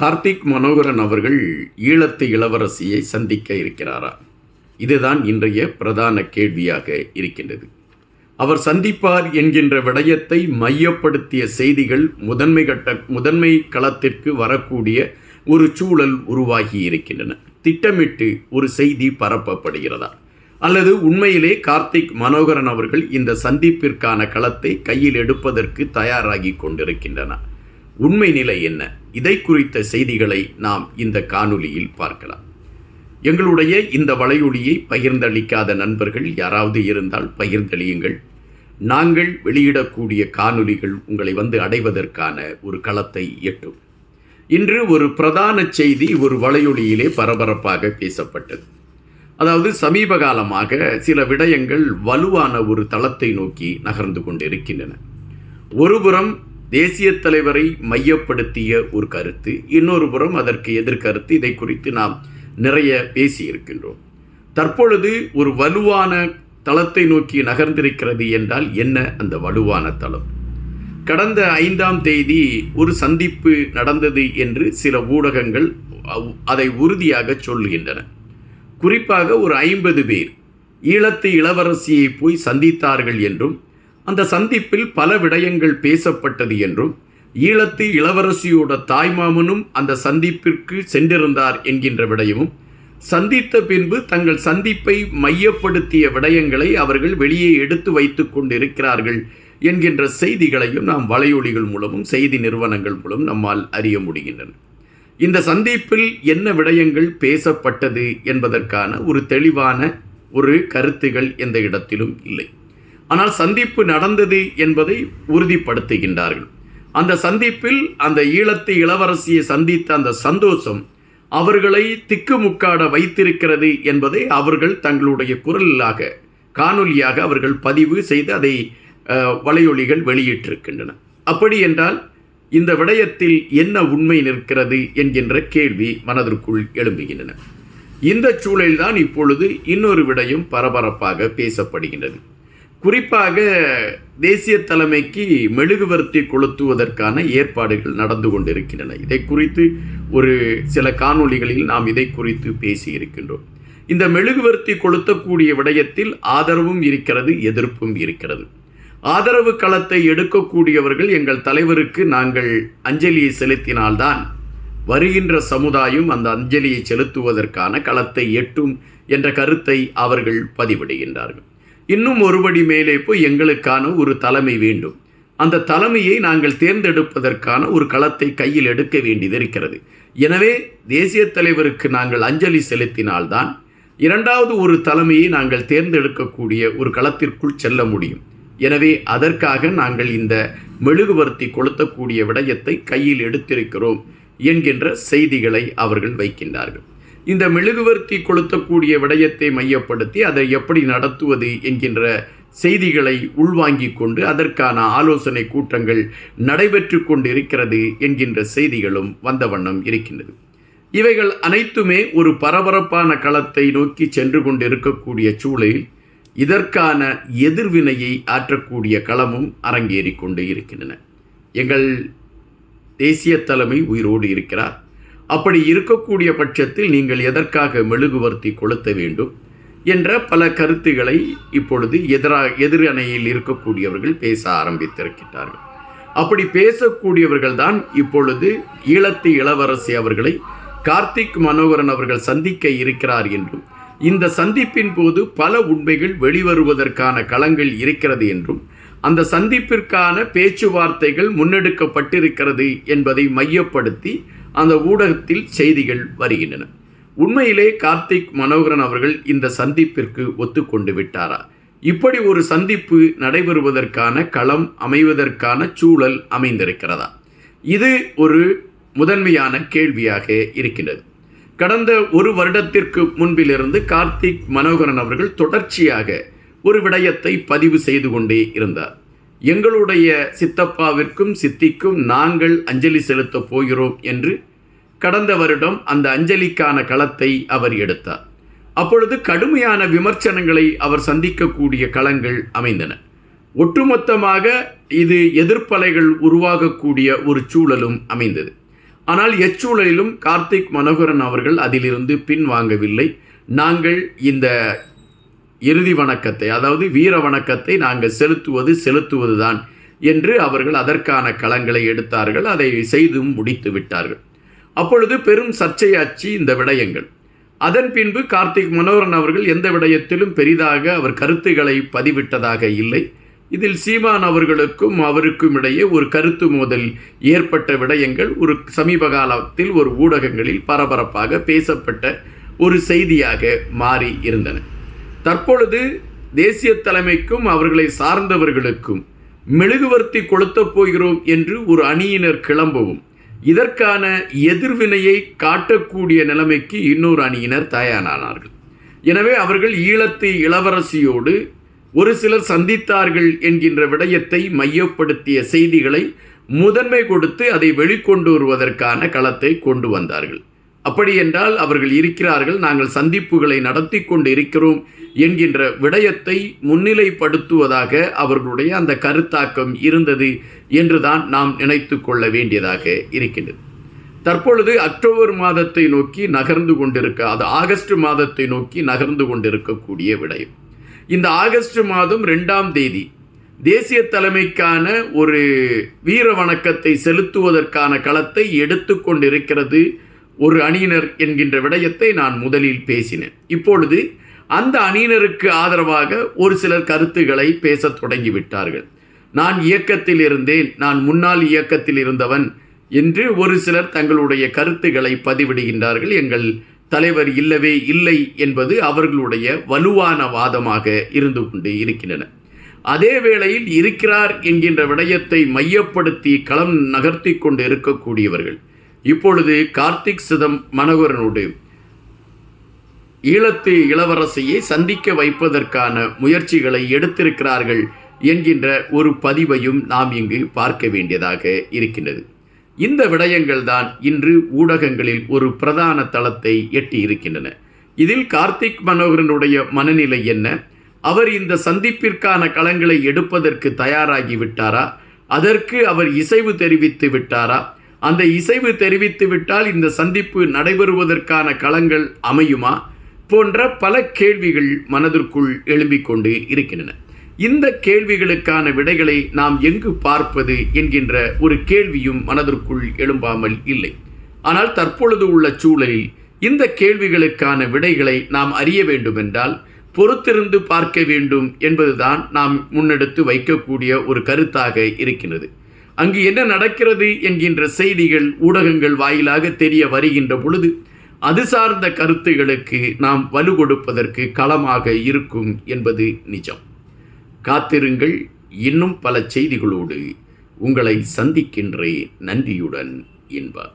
கார்த்திக் மனோகரன் அவர்கள் ஈழத்து இளவரசியை சந்திக்க இருக்கிறாரா? இதுதான் இன்றைய பிரதான கேள்வியாக இருக்கின்றது. அவர் சந்திப்பார் என்கின்ற விடயத்தை மையப்படுத்திய செய்திகள் முதன்மை கட்ட முதன்மை களத்திற்கு வரக்கூடிய ஒரு சூழல் உருவாகி இருக்கின்றன. திட்டமிட்டு ஒரு செய்தி பரப்பப்படுகிறதா? அல்லது உண்மையிலே கார்த்திக் மனோகரன் அவர்கள் இந்த சந்திப்பிற்கான களத்தை கையில் எடுப்பதற்கு தயாராகி கொண்டிருக்கின்றன? உண்மை நிலை என்ன? இதை குறித்த செய்திகளை நாம் இந்த காணொலியில் பார்க்கலாம். எங்களுடைய இந்த வலையொலியை பகிர்ந்தளிக்காத நண்பர்கள் யாராவது இருந்தால் பகிர்ந்தளியுங்கள். நாங்கள் வெளியிடக்கூடிய காணொலிகள் உங்களை வந்து அடைவதற்கான ஒரு களத்தை எட்டும். இன்று ஒரு பிரதான செய்தி ஒரு வலையொலியிலே பரபரப்பாக பேசப்பட்டது. அதாவது சமீப காலமாக சில விடயங்கள் வலுவான ஒரு தளத்தை நோக்கி நகர்ந்து கொண்டிருக்கின்றன. ஒருபுறம் தேசிய தலைவரை மையப்படுத்திய ஒரு கருத்து இன்னொரு புறம் அதற்கு எதிர்கருத்து. இதை குறித்து நாம் நிறைய பேசியிருக்கின்றோம். தற்பொழுது ஒரு வலுவான தளத்தை நோக்கி நகர்ந்திருக்கிறது என்றால் என்ன அந்த வலுவான தளம்? கடந்த ஐந்தாம் தேதி ஒரு சந்திப்பு நடந்தது என்று சில ஊடகங்கள் அவ்- அதை உறுதியாக சொல்லுகின்றன. குறிப்பாக ஒரு ஐம்பது பேர் ஈழத்து இளவரசியை போய் சந்தித்தார்கள் என்றும் அந்த சந்திப்பில் பல விடயங்கள் பேசப்பட்டது என்றும் ஈழத்து இளவரசியோட தாய்மாமனும் அந்த சந்திப்பிற்கு சென்றிருந்தார் என்கின்ற விடயமும் சந்தித்த பின்பு தங்கள் சந்திப்பை மையப்படுத்திய விடயங்களை அவர்கள் வெளியே எடுத்து வைத்து கொண்டிருக்கிறார்கள் என்கின்ற செய்திகளையும் நாம் வலையொலிகள் மூலமும் செய்தி நிறுவனங்கள் மூலம் நம்மால் அறிய முடிகின்றன. இந்த சந்திப்பில் என்ன விடயங்கள் பேசப்பட்டது என்பதற்கான ஒரு தெளிவான ஒரு கருத்துகள் எந்த இடத்திலும் இல்லை. ஆனால் சந்திப்பு நடந்தது என்பதை உறுதிப்படுத்துகின்றார்கள். அந்த சந்திப்பில் அந்த ஈழத்து இளவரசியை சந்தித்த அந்த சந்தோஷம் அவர்களை திக்குமுக்காட வைத்திருக்கிறது என்பதை அவர்கள் தங்களுடைய குரலாக காணொலியாக அவர்கள் பதிவு செய்து அதை வலையொலிகள் வெளியிட்டிருக்கின்றன. அப்படி என்றால் இந்த விடயத்தில் என்ன உண்மை நிற்கிறது என்கின்ற கேள்வி மனதிற்குள் எழும்புகின்றன. இந்த சூழலில்தான் இப்பொழுது இன்னொரு விடயம் பரபரப்பாக பேசப்படுகின்றது. குறிப்பாக தேசிய தலைமைக்கு மெழுகுவர்த்தி கொளுத்துவதற்கான ஏற்பாடுகள் நடந்து கொண்டிருக்கின்றன. இதை குறித்து ஒரு சில காணொளிகளில் நாம் இதை குறித்து பேசியிருக்கின்றோம். இந்த மெழுகுவர்த்தி கொளுத்தக்கூடிய விடயத்தில் ஆதரவும் இருக்கிறது எதிர்ப்பும் இருக்கிறது. ஆதரவு களத்தை எடுக்கக்கூடியவர்கள் எங்கள் தலைவருக்கு நாங்கள் அஞ்சலியை செலுத்தினால்தான் வருகின்ற சமுதாயம் அந்த அஞ்சலியை செலுத்துவதற்கான களத்தை எட்டும் என்ற கருத்தை அவர்கள் பதிவிடுகின்றார்கள். இன்னும் ஒருபடி மேலே போய் எங்களுக்கான ஒரு தலைமை வேண்டும். அந்த தலைமையை நாங்கள் தேர்ந்தெடுப்பதற்கான ஒரு களத்தை கையில் எடுக்க வேண்டியது இருக்கிறது. எனவே தேசிய தலைவருக்கு நாங்கள் அஞ்சலி செலுத்தினால்தான் இரண்டாவது ஒரு தலைமையை நாங்கள் தேர்ந்தெடுக்கக்கூடிய ஒரு களத்திற்குள் செல்ல முடியும். எனவே அதற்காக நாங்கள் இந்த மெழுகுவர்த்தி கொளுத்தக்கூடிய விடயத்தை கையில் எடுத்திருக்கிறோம் என்கின்ற செய்திகளை அவர்கள் வைக்கின்றார்கள். இந்த மெழுகுவர்த்தி கொளுத்தக்கூடிய விடயத்தை மையப்படுத்தி அதை எப்படி நடத்துவது என்கின்ற செய்திகளை உள்வாங்கிக் கொண்டு அதற்கான ஆலோசனை கூட்டங்கள் நடைபெற்று கொண்டிருக்கிறது என்கின்ற செய்திகளும் வந்த வண்ணம் இருக்கின்றது. இவைகள் அனைத்துமே ஒரு பரபரப்பான களத்தை நோக்கி சென்று கொண்டிருக்கக்கூடிய சூழலில் இதற்கான எதிர்வினையை ஆற்றக்கூடிய களமும் அரங்கேறி கொண்டு இருக்கின்றன. எங்கள் தேசிய தலைமை உயிரோடு இருக்கிறார். அப்படி இருக்கக்கூடிய பட்சத்தில் நீங்கள் எதற்காக மெழுகுவர்த்தி கொளுத்த வேண்டும் என்ற பல கருத்துக்களை இப்பொழுது எதிரா எதிரணையில் இருக்கக்கூடியவர்கள் பேச ஆரம்பித்திருக்கிறார்கள் அப்படி பேசக்கூடியவர்கள் தான் இப்பொழுது ஈழத்து இளவரசி அவர்களை கார்த்திக் மனோகரன் அவர்கள் சந்திக்க இருக்கிறார் என்றும் இந்த சந்திப்பின் போது பல உண்மைகள் வெளிவருவதற்கான களங்கள் இருக்கிறது என்றும் அந்த சந்திப்பிற்கான பேச்சுவார்த்தைகள் முன்னெடுக்கப்பட்டிருக்கிறது என்பதை மையப்படுத்தி அந்த ஊடகத்தில் செய்திகள் வருகின்றன. உண்மையிலே கார்த்திக் மனோகரன் அவர்கள் இந்த சந்திப்பிற்கு ஒத்துக்கொண்டு விட்டாரா? இப்படி ஒரு சந்திப்பு நடைபெறுவதற்கான களம் அமைவதற்கான சூழல் அமைந்திருக்கிறதா? இது ஒரு முதன்மையான கேள்வியாக இருக்கின்றது. கடந்த ஒரு வருடத்திற்கு முன்பிலிருந்து கார்த்திக் மனோகரன் அவர்கள் தொடர்ச்சியாக ஒரு விடயத்தை பதிவு செய்து கொண்டே இருந்தார். எங்களுடைய சித்தப்பாவிற்கும் சித்திக்கும் நாங்கள் அஞ்சலி செலுத்தப் போகிறோம் என்று கடந்த வருடம் அந்த அஞ்சலிக்கான களத்தை அவர் எடுத்தார். அப்பொழுது கடுமையான விமர்சனங்களை அவர் சந்திக்கக்கூடிய களங்கள் அமைந்தன. ஒட்டுமொத்தமாக இது எதிர்ப்பலைகள் உருவாகக்கூடிய ஒரு சூழலும் அமைந்தது. ஆனால் எச்சூழலிலும் கார்த்திக் மனோகரன் அவர்கள் அதிலிருந்து பின்வாங்கவில்லை. நாங்கள் இந்த இறுதி வணக்கத்தை அதாவது வீர வணக்கத்தை நாங்கள் செலுத்துவது செலுத்துவதுதான் என்று அவர்கள் அதற்கான களங்களை எடுத்தார்கள் அதை செய்தும் முடித்து விட்டார்கள். அப்பொழுது பெரும் சர்ச்சையாச்சு இந்த விடயங்கள். அதன் பின்பு கார்த்திக் மனோகரன் அவர்கள் எந்த விடயத்திலும் பெரிதாக அவர் கருத்துக்களை பதிவிட்டதாக இல்லை. இதில் சீமான் அவர்களுக்கும் அவருக்கும் இடையே ஒரு கருத்து மோதல் ஏற்பட்ட விடயங்கள் ஒரு சமீப காலத்தில் ஒரு ஊடகங்களில் பரபரப்பாக பேசப்பட்ட ஒரு செய்தியாக மாறி இருந்தன. தற்பொழுது தேசிய தலைமைக்கும் அவர்களை சார்ந்தவர்களுக்கும் மெழுகுவர்த்தி கொளுத்தப் போகிறோம் என்று ஒரு அணியினர் கிளம்பவும் இதற்கான எதிர்வினையை காட்டக்கூடிய நிலைமைக்கு இன்னொரு அணியினர் தயாரானார்கள். எனவே அவர்கள் ஈழத்து இளவரசியோடு ஒரு சிலர் சந்தித்தார்கள் என்கின்ற விடயத்தை மையப்படுத்திய செய்திகளை முதன்மை கொடுத்து அதை வெளிக்கொண்டு வருவதற்கான களத்தை கொண்டு வந்தார்கள். அப்படி என்றால் அவர்கள் இருக்கிறார்கள் நாங்கள் சந்திப்புகளை நடத்தி கொண்டு இருக்கிறோம் என்கின்ற விடயத்தை முன்னிலைப்படுத்துவதாக அவர்களுடைய அந்த கருத்தாக்கம் இருந்தது என்றுதான் நாம் நினைத்து கொள்ள வேண்டியதாக இருக்கின்றது. தற்பொழுது அக்டோபர் மாதத்தை நோக்கி நகர்ந்து கொண்டிருக்க அது ஆகஸ்ட் மாதத்தை நோக்கி நகர்ந்து கொண்டிருக்கக்கூடிய விடயம். இந்த ஆகஸ்ட் மாதம் ரெண்டாம் தேதி தேசிய தலைமைக்கான ஒரு வீர வணக்கத்தை செலுத்துவதற்கான களத்தை எடுத்துக்கொண்டிருக்கிறது ஒரு அணியினர் என்கின்ற விடயத்தை நான் முதலில் பேசினேன். இப்பொழுது அந்த அணியினருக்கு ஆதரவாக ஒரு சிலர் கருத்துக்களை பேசத் தொடங்கிவிட்டார்கள் நான் இயக்கத்தில் இருந்தேன். நான் முன்னாள் இயக்கத்தில் இருந்தவன் என்று ஒரு சிலர் தங்களுடைய கருத்துக்களை பதிவிடுகின்றார்கள். எங்கள் தலைவர் இல்லவே இல்லை என்பது அவர்களுடைய வலுவான வாதமாக இருந்து கொண்டு இருக்கின்றன. அதே வேளையில் இருக்கிறார் என்கின்ற விடயத்தை மையப்படுத்தி களம் நகர்த்தி கொண்டு இருக்கக்கூடியவர்கள். இப்பொழுது கார்த்திக் சிதம் மனோகரனோடு ஈழத்து இளவரசியை சந்திக்க வைப்பதற்கான முயற்சிகளை எடுத்திருக்கிறார்கள் என்கின்ற ஒரு பதிவையும் நாம் இங்கு பார்க்க வேண்டியதாக இருக்கின்றது. இந்த விடயங்கள் தான் இன்று ஊடகங்களில் ஒரு பிரதான தளத்தை எட்டி இருக்கின்றன. இதில் கார்த்திக் மனோகரனுடைய மனநிலை என்ன? அவர் இந்த சந்திப்பிற்கான களங்களை எடுப்பதற்கு தயாராகி விட்டாரா? அதற்கு அவர் இசைவு தெரிவித்து விட்டாரா? அந்த இசைவு தெரிவித்து விட்டால் இந்த சந்திப்பு நடைபெறுவதற்கான களங்கள் அமையுமா போன்ற பல கேள்விகள் மனதிற்குள் எழும்பிக் கொண்டு இருக்கின்றன. இந்த கேள்விகளுக்கான விடைகளை நாம் எங்கு பார்ப்பது என்கின்ற ஒரு கேள்வியும் மனதிற்குள் எழும்பாமல் இல்லை. ஆனால் தற்பொழுது உள்ள சூழலில் இந்த கேள்விகளுக்கான விடைகளை நாம் அறிய வேண்டுமென்றால் பொறுத்திருந்து பார்க்க வேண்டும் என்பதுதான் நாம் முன்னெடுத்து வைக்கக்கூடிய ஒரு கருத்தாக இருக்கின்றது. அங்கு என்ன நடக்கிறது என்கின்ற செய்திகள் ஊடகங்கள் வாயிலாக தெரிய வருகின்ற பொழுது அது சார்ந்த கருத்துகளுக்கு நாம் வலு கொடுப்பதற்கு களமாக இருக்கும் என்பது நிஜம். காத்திருங்கள் இன்னும் பல செய்திகளோடு உங்களை சந்திக்கின்றேன். நன்றியுடன் என்பார்